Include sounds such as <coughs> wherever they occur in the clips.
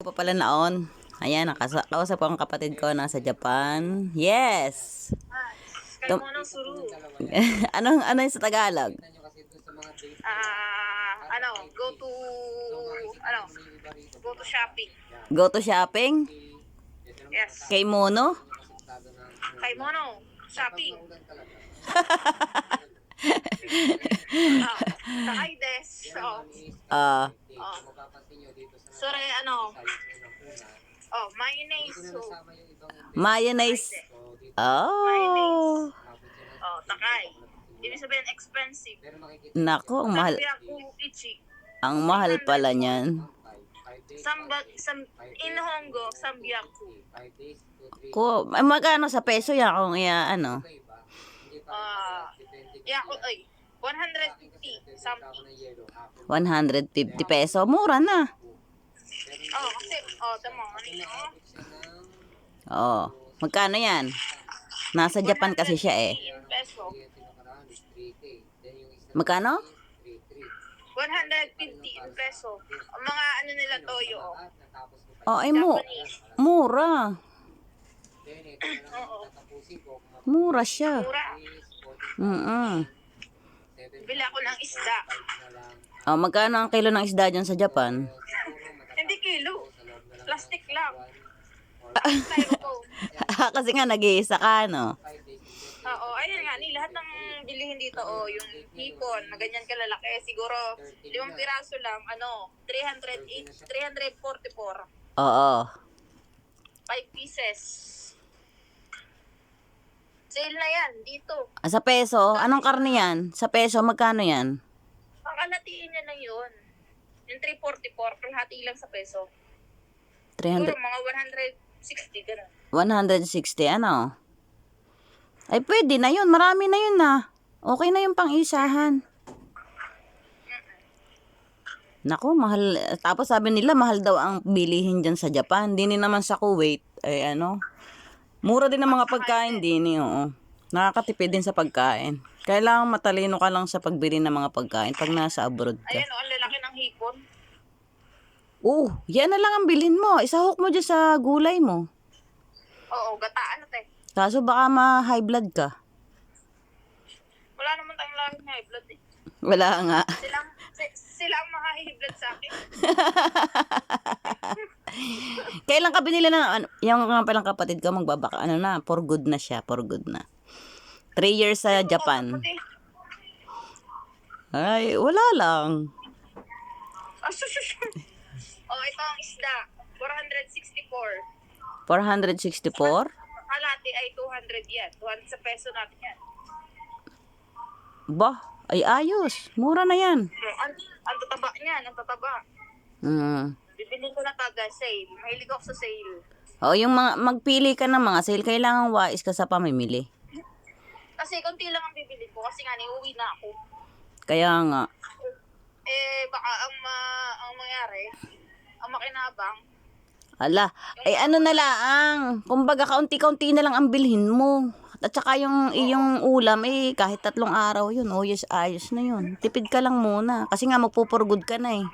pa pala naon. Ayan, nakasa- kausap ko ang kapatid ko nasa Japan. Yes! Suru. <laughs> anong, ano yung sa Tagalog? Ah, ano, go to, ano, go to shopping. Go to shopping? Yes. Kay Mono? Kay Mono, shopping. <laughs> ah, sakay des. So, Ah, oh. Sorry, ano, oh, mayonnaise. So, mayonnaise. Oh. oh, takay. Ibig sabihin, expensive. Nako, ang mahal. Ang mahal pala niyan. Samba, sam, in Hongo, sambiaku. Ko, ay, magkano sa peso yan kung iya, ano? Ah, yeah, oh, ay, 150 something. 150 peso. Mura na. Oh, kasi, oh, tama, ano oh? Oh. Magkano yan? Nasa Japan kasi siya eh. 150 peso. Magkano? 150 in peso. Ang mga ano nila toyo, oh. Oh, ay mo. Mura. <coughs> Oo. Mura siya. Mura. Mm Bili ako ng isda. Oh, magkano ang kilo ng isda dyan sa Japan? Kilo. Plastic lang. Styrofoam. <laughs> kasi nga nag-iisa ka, no? Oo, ayun nga, ni lahat ng bilihin dito, oh, yung hipon, na ganyan kalalaki, siguro, limang piraso lang, ano, 300 each, 344, Oo. 5 pieces. Sale na yan, dito. Ah, Sa peso, anong karne yan? Sa peso, magkano yan? Ang kalatiin niya lang yun. Yung 344, kalahati lang sa peso. Siguro 300, mga 160, gano'n. 160, ano? Ay, pwede na yun. Marami na yun na. Okay na yung pang-isahan. Nako, mahal. Tapos sabi nila, mahal daw ang bilihin dyan sa Japan. Dini naman sa Kuwait, ay ano. Mura din ang mga pagkain din, oo. Nakakatipid din sa pagkain. Kailangan matalino ka lang sa pagbili ng mga pagkain pag nasa abroad ka. Ayan, oh, ang lalaki ng hipon. Oh, yan na lang ang bilhin mo. Isahok mo dyan sa gulay mo. Oo, gataan na, te. Kaso baka ma-high blood ka. Wala naman tayong laging high blood, eh. Wala nga. Silang, si- sila ang mga blood sa akin. <laughs> Kailan ka binili na, ano, yung nga palang kapatid ko, magbabaka, ano na, for good na siya, for good na. Three years sa Japan. Ay, wala lang. Ah, sus, sus, sus. Oh, ito ang isda. 464. 464? Kalati ay 200 yan. 200 sa peso natin yan. Bah, ay ayos. Mura na yan. Hmm, Ang, ang tataba niyan, ang tataba. Mm. Bibilin ko na taga sale. Mahilig ako sa sale. O, yung mga, magpili ka ng mga sale, kailangan wais ka sa pamimili. Kasi konti lang ang bibilin ko kasi nga niuwi na ako. Kaya nga, Eh, baka ang, ma, ang mangyari, ang makinabang, ala, ay ano na lang, kumbaga kaunti-kaunti na lang ang bilhin mo. At saka yung iyong ulam, eh, kahit tatlong araw yun, oh yes, ayos na yun. Tipid ka lang muna. Kasi nga, magpupurgod ka na eh.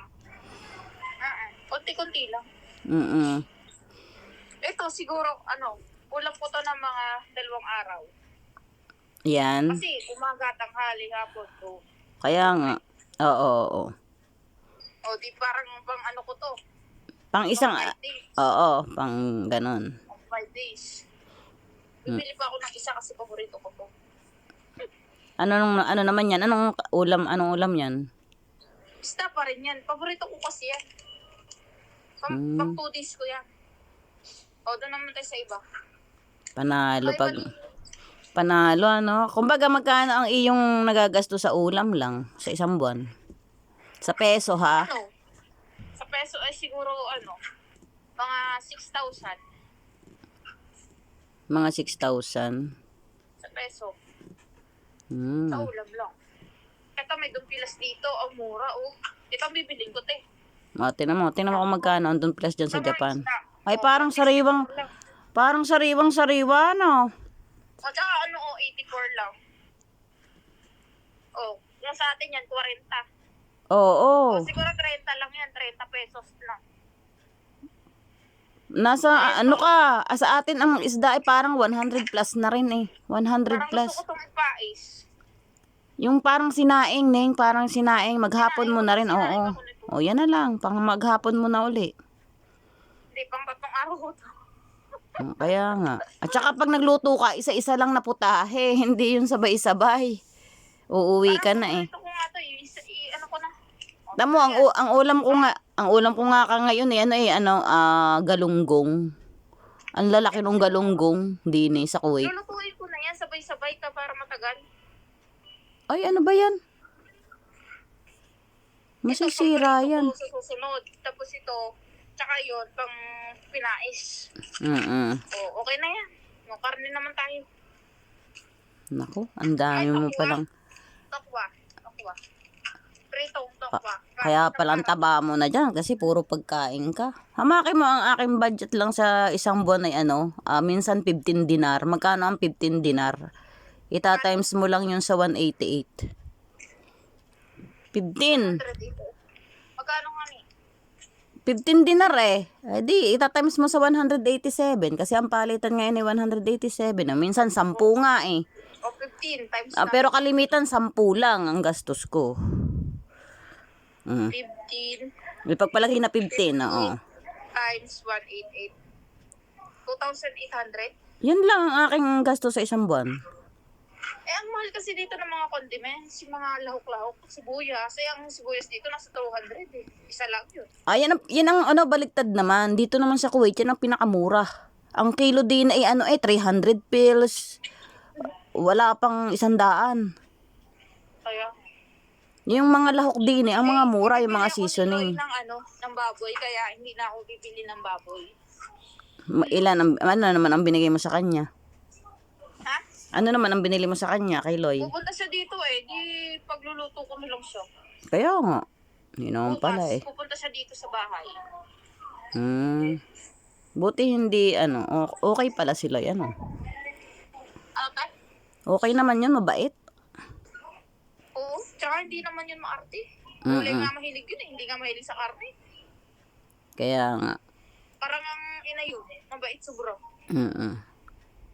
ah, konti-konti lang. Mm Ito siguro, ano, kulang ko to ng mga dalawang araw. Yan. Kasi umaga, tanghali, hapon to. Kaya nga. Oo, oo, oo. O, di parang pang ano ko to. Pang isang, Pang five days. oo, pang ganun. Pang five days. Bibili pa ako ng isa kasi paborito ko to. Ano, nung, ano naman yan? Anong ulam, anong ulam yan? Basta pa rin yan. Paborito ko kasi yan. Pang, Hmm. pang two days ko yan. O, doon naman tayo sa iba. Panalo Ay, pag... mali. Panalo, ano? Kumbaga, magkano ang iyong nagagasto sa ulam lang sa isang buwan? Sa peso, ha? Ano? Peso ay siguro ano, mga 6,000 Mga 6,000. sa peso. Hmm. Sa ulam lang. Ito may dumpilas dito. Ang mura, oh. Ito ang bibiling ko, te. O, tinan mo. Tinan mo kung magkano ang plus dyan sa Japan. Ay, parang sariwang, parang sariwang sariwa, no? O, tsaka ano, oh, 84 lang. Oh, yung sa atin yan, 40. Oo. O, siguro 30 lang yan. 30 pesos lang. Nasa, ano ka, ah, sa atin ang isda ay parang 100 plus na rin eh. 100 Parang plus. gusto ko. Yung parang sinaing, Neng, parang sinaing, maghapon mo na rin, oo. O, yan na lang, pang maghapon mo na uli. Hindi, pang tatlong araw ko to. Kaya nga. At saka pag nagluto ka, isa-isa lang na putahe, <laughs> hindi yun sabay-sabay. Uuwi ka na eh. Ito ko nga to, i- isa- i- ano ko na. Tamo, ang, u- ang ulam ko nga, ang ulam ko nga ka ngayon eh, ano eh, ano, ah, galunggong. Ang lalaki ng galunggong, din eh, sa Kuwait. Lulutuin ko na yan, sabay-sabay ka para matagal. Ay, ano ba yan? Masisira Ito, yan. Sa susunod. Tapos ito, tsaka yun, pang pinais. Mm O, okay na yan. No, karne naman tayo. Naku, ang dami mo palang. Tokwa. Tokwa. Kaya palang taba mo na dyan kasi puro pagkain ka. Hamakin mo ang aking budget lang sa isang buwan ay ano, ah, minsan 15 dinar. Magkano ang 15 dinar? Ita times mo lang yun sa 188. 15. Magkano nga ni? 15 dinar eh. Eh di, ita times mo sa 187 kasi ang palitan ngayon ay 187. Ah, minsan 10 nga eh. O, 15 times Ah, pero kalimitan 10 lang ang gastos ko. Mm. 15 May pagpalagay na 15, oo. times 188. 2,800. Yan lang ang aking gastos sa isang buwan. Eh, ang mahal kasi dito ng mga condiments, yung mga lahok-lahok, sibuyas. Eh, ang sibuyas dito nasa 200 eh. Isa lang yun. Ah, yan ang, yan ang ano, baliktad naman. Dito naman sa Kuwait, yan ang pinakamura. Ang kilo din ay ano eh, 300 pills. Wala pang isandaan. Kaya, Yung mga lahok din eh, ang mga mura, yung mga ako seasoning. ni Loy ng ano, ng baboy, kaya hindi na ako bibili ng baboy. Ma- Ilan, ang, ano naman ang binigay mo sa kanya? Ha? Ano naman ang binili mo sa kanya kay Loy? Pupunta siya dito eh, di pagluluto ko na lang siya. Kaya nga. Hindi naman pala eh. pupunta siya dito sa bahay. Hmm. Buti hindi, ano, o- okay pala sila, ano. Ano tayo? Okay naman yun, mabait. Oo, tsaka hindi naman yun maarte. Mm-mm. Huli nga mahilig yun eh, hindi nga mahilig sa karne. Kaya nga. Parang ang ina yun, mabait sobra. Mm-mm.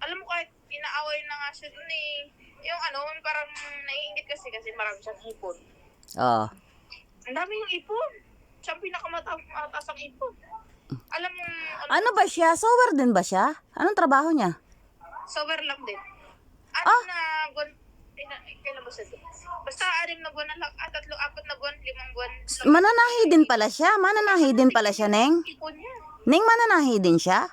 Alam mo kahit inaaway na nga siya dun eh. Yung ano, parang naiingit kasi kasi marami siyang ipon. Oh. Ang dami yung ipon. Siya ang pinakamataas ang ipon. Alam mo, ano, Ano ba siya? Sower din ba siya? Anong trabaho niya? sober lang din. Anim Ah! na eh, eh, kailan ba din? Basta anim na buwan na lang, ah, tatlo, apat na buwan, limang buwan. Mananahi din pala siya. Mananahi din pala siya, Neng. ipon niya. Neng, mananahi din siya?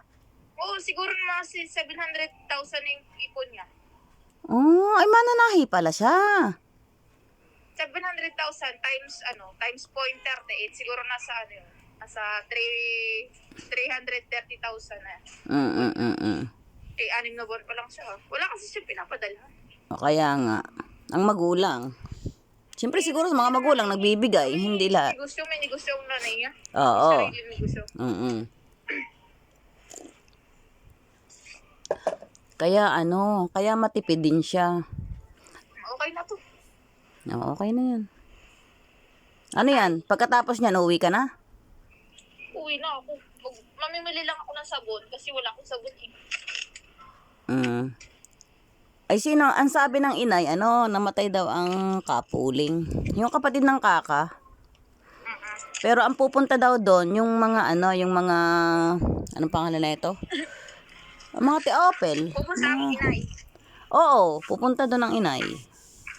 Oo, siguro mga si 700,000 yung ipon niya. Oh, ay mananahi pala siya. 700,000 times ano, times 0.38 siguro nasa ano yun, nasa 3 330,000 na. Mm, mm, mm, mm. Eh anim na buwan pa lang siya. Wala kasi siya pinapadala. O kaya nga. Ang magulang. Siyempre siguro sa mga magulang nagbibigay, hindi lahat. Negosyo, may negosyo ang nanay niya. Oo. Mm Kaya ano, kaya matipid din siya. Okay na to. O, okay na yan. Ano yan? Pagkatapos niyan, uuwi ka na? Uwi na ako. Mamimili lang ako ng sabon kasi wala akong sabon eh. Mm. Ay sino, ang sabi ng inay, ano, namatay daw ang kapuling. Yung kapatid ng kaka. Pero ang pupunta daw doon, yung mga ano, yung mga, anong pangalan na ito? Mga Teopel. Pupunta ang inay. Oo, pupunta doon ang inay.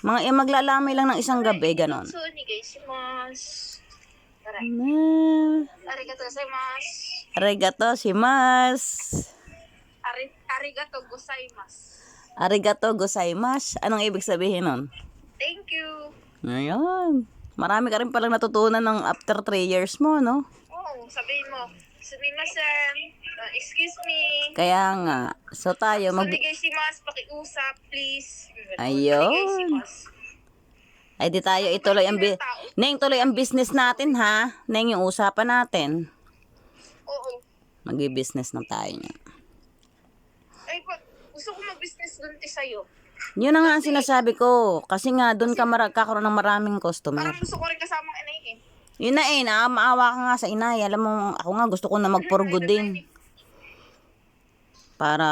Mga eh, maglalamay lang ng isang gabi, ganon. So, ni guys, mas... Arigato gozaimasu. arigato. Ari, arigato gozaimasu. Arigato gozaimasu. Anong ibig sabihin nun? Thank you. Ayan. Marami ka rin palang natutunan ng after 3 years mo, no? Oo, sabihin mo. Sumimasen. Uh, excuse me. Kaya nga. So tayo, mag... Sunigay si Mas, pakiusap, please. Ayun. Ay, di tayo ituloy ang... Bi- Neng, tuloy ang business natin, ha? Neng, yung usapan natin. Oo. Mag-business na tayo niya. Ay, pa, gusto ko mag-business doon ti sa'yo. Yun na nga ang sinasabi ko. Kasi nga, doon ka mara- kakaroon ng maraming customer. Parang gusto ko rin kasamang inay eh. Yun na eh, na, maawa ka nga sa inay. Alam mo, ako nga gusto ko na magpurgo din. Para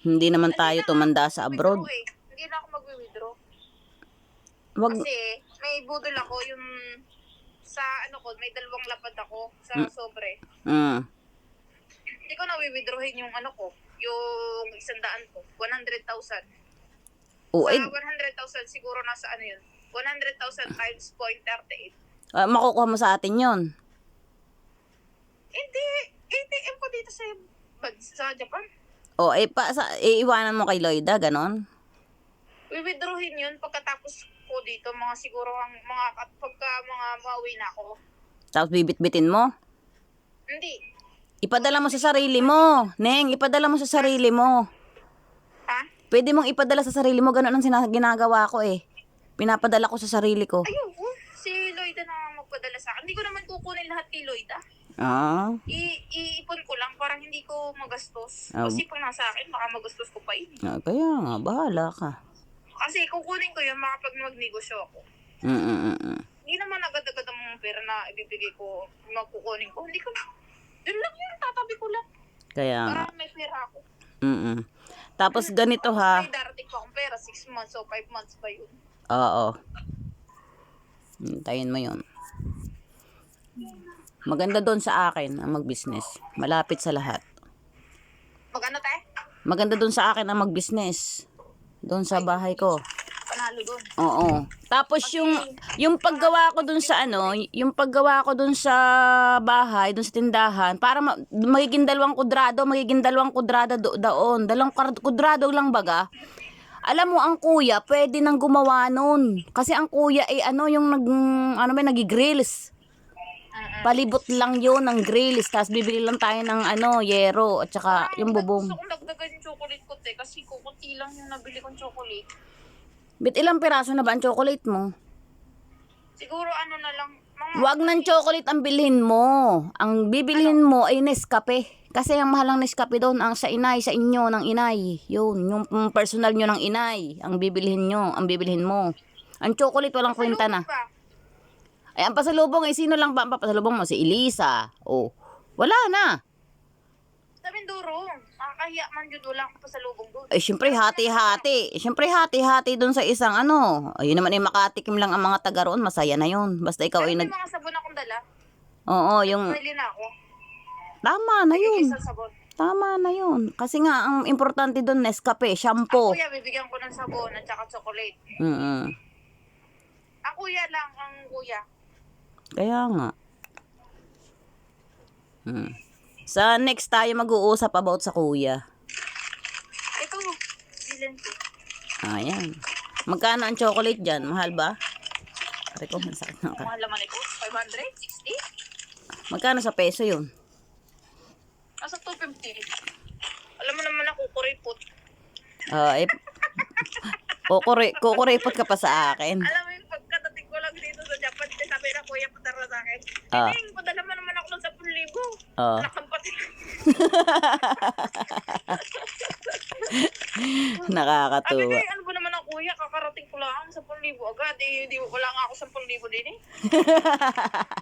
hindi naman tayo tumanda sa abroad. Withdraw eh. Hindi na ako mag-withdraw. Wag, Kasi may budol ako yung sa ano ko, may dalawang lapad ako sa sobre. mm, Hindi ko na withdrawin yung ano ko, yung isang daan ko, 100,000. oh, Sa eh, 100,000 siguro nasa ano yun, 100,000 times 0.38. ah, makukuha mo sa atin yon Hindi, ATM ko dito sa sa Japan. O, eh, pa, sa, iiwanan mo kay Lloyda, ganon? Withdrawin yun pagkatapos ko dito, mga siguro ang mga pagka mga mauwi na ako. Tapos bibit-bitin mo? Hindi. Ipadala mo sa sarili mo. Neng, ipadala mo sa sarili mo. Ha? Pwede mong ipadala sa sarili mo. Ganon ang sina- ginagawa ko eh. Pinapadala ko sa sarili ko. Ayoko. Si Lloyda na magpadala sa akin. Hindi ko naman kukunin lahat kay Lloyda. Ah, I- iipon ko lang para hindi ko magastos. Ah. Kasi pag nasa akin, baka magastos ko pa yun. ah, kaya nga, bahala ka. Kasi kukunin ko yun makapag magnegosyo ako. Mm, mm, mm, mm. Hindi naman agad-agad ang mga pera na ibibigay ko, magkukunin ko. Hindi ko, yun lang yun, tatabi ko lang. Kaya nga. Para may pera ako. Mm, mm. Tapos ganito ha. May darating pa akong pera, 6 months o 5 months pa yun. Oo. Hintayin mo yun. Maganda doon sa akin ang mag-business. Malapit sa lahat. Mag ano te? Maganda doon sa akin ang mag-business. Doon sa bahay ko. Panalo doon. Oo. Tapos yung yung paggawa ko dun sa ano, yung paggawa ko dun sa bahay, dun sa tindahan, para ma- magiging dalawang kudrado, magiging dalawang kudrado do- doon. Dalawang kar- kudrado lang baga. Alam mo, ang kuya, pwede nang gumawa nun. Kasi ang kuya, eh, ano, yung nag, ano ba, nagigrills. Palibot lang yun ng grills. Tapos bibili lang tayo ng, ano, yero, at saka yung bubong. Gusto kong dagdagan yung chocolate ko te, kasi kukunti lang yung nabili kong chocolate. Bit ilang piraso na ba ang chocolate mo? Siguro ano na lang, mga Huwag ng chocolate ang bilhin mo. Ang bibilhin mo ay Nescafe. Kasi ang mahal ng Nescafe doon, ang sa inay, sa inyo, ng inay. Yun, yung personal nyo ng inay. Ang bibilhin nyo, ang bibilhin mo. Ang chocolate, walang kwenta na. pa. Ay, ang pasalubong, ay sino lang ba ang papasalubong mo? Si Elisa. Oh, wala na. Sa Mindoro, nakakahiya man yun, wala akong pasalubong doon. Ay, syempre, hati-hati. Syempre, hati-hati doon sa isang ano. Ayun naman ay makatikim lang ang mga taga roon. Masaya na yun. Basta ikaw Pero ay may nag... mga sabon akong dala. Oo, yung... Pwede na ako. Tama na yun. Isang sabon. Tama na yun. Kasi nga, ang importante doon, Nescafe, shampoo. Kuya, bibigyan ko ng sabon at saka chocolate. Mm Ang kuya lang, ang kuya. Kaya nga. Mm. Sa next tayo mag-uusap about sa kuya. Ito, bilan ko. Ayan. Magkano ang chocolate dyan? Mahal ba? Pare ko, masakit na ka. mahal naman ito, 500, 60. Magkano sa peso yun? Nasa 250. Alam mo naman ako, kuripot. Ah, eh, kukure, kukurepot ka pa sa akin. Alam mo yung pagkatating ko lang dito sa Japan, sabi na kuya, padara sa akin. Ah. Hindi, padala mo naman ako ng 10,000. Ah. Anak ng pati. Sabi <laughs> Nakakatuwa. ko, ano ba naman ang kuya, kakarating ko lang 10,000 agad. Eh, di, wala nga ako 10,000 din eh. <laughs>